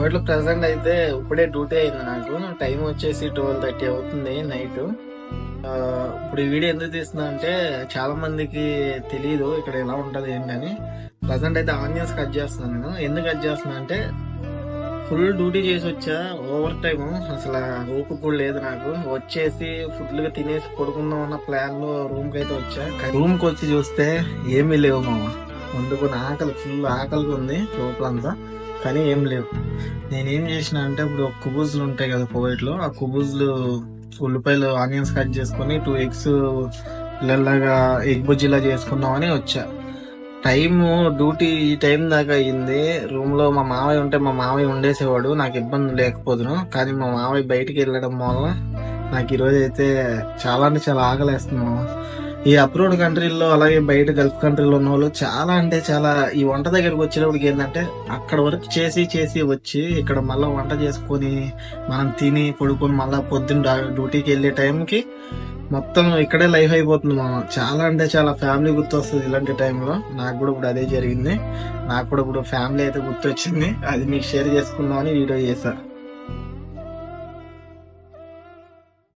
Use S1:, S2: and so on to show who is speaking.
S1: కోవిడ్లో ప్రెసెంట్ అయితే ఇప్పుడే డ్యూటీ అయింది నాకు. టైం వచ్చేసి ట్వెల్వ్ థర్టీ అవుతుంది నైట్. ఇప్పుడు ఈ వీడియో ఎందుకు తీస్తున్నా అంటే చాలా మందికి తెలియదు ఇక్కడ ఎలా ఉంటది ఏంటని. ప్రజెంట్ అయితే ఆనియన్స్ కట్ చేస్తున్నాను నేను. ఎందుకు కట్ చేస్తున్నా అంటే ఫుల్ డ్యూటీ చేసి వచ్చా ఓవర్ టైం అసలు ఊపు కూడా లేదు నాకు. వచ్చేసి ఫుడ్ తినేసి పడుకుందాం అన్న ప్లాన్లో రూమ్కి అయితే వచ్చా. రూమ్కి వచ్చి చూస్తే ఏమీ లేవు మామ. వండుకున్న ఆకలి ఫుల్ ఆకలిగా ఉంది లోపలంతా కానీ ఏం లేవు. నేనేం చేసిన అంటే ఇప్పుడు ఒక కుబూజులు ఉంటాయి కదా కోవిడ్లో ఆ కుబూజులు ఉల్లిపాయలు ఆనియన్స్ కట్ చేసుకొని టూ ఎగ్స్ పిల్లల్లాగా ఎగ్ బుజ్జిలా చేసుకుందామని వచ్చా. టైము డ్యూటీ ఈ టైం దాకా అయింది రూమ్లో మా మావయ్య ఉంటే మా మావయ్య ఉండేసేవాడు నాకు ఇబ్బంది లేకపోదును. కానీ మా మావయ్య బయటికి వెళ్ళడం వల్ల నాకు ఈరోజు అయితే చాలా అంటే చాలా ఆకలి మామ. ఈ అప్రోడ్ కంట్రీల్లో అలాగే బయట గల్ఫ్ కంట్రీలో ఉన్న వాళ్ళు చాలా అంటే చాలా ఈ వంట దగ్గరకు వచ్చేటప్పటికి ఏంటంటే అక్కడ వరకు చేసి చేసి వచ్చి ఇక్కడ మళ్ళీ వంట చేసుకొని మనం తిని పడుకొని మళ్ళీ పొద్దున్న డ్యూటీకి వెళ్ళే టైంకి మొత్తం ఇక్కడే లైఫ్ అయిపోతుంది మనం చాలా అంటే చాలా ఫ్యామిలీ గుర్తొస్తుంది ఇలాంటి టైంలో. నాకు కూడా ఇప్పుడు అదే జరిగింది. నాకు కూడా ఇప్పుడు ఫ్యామిలీ అయితే గుర్తొచ్చింది. అది మీకు షేర్ చేసుకుందామని వీడియో చేశాను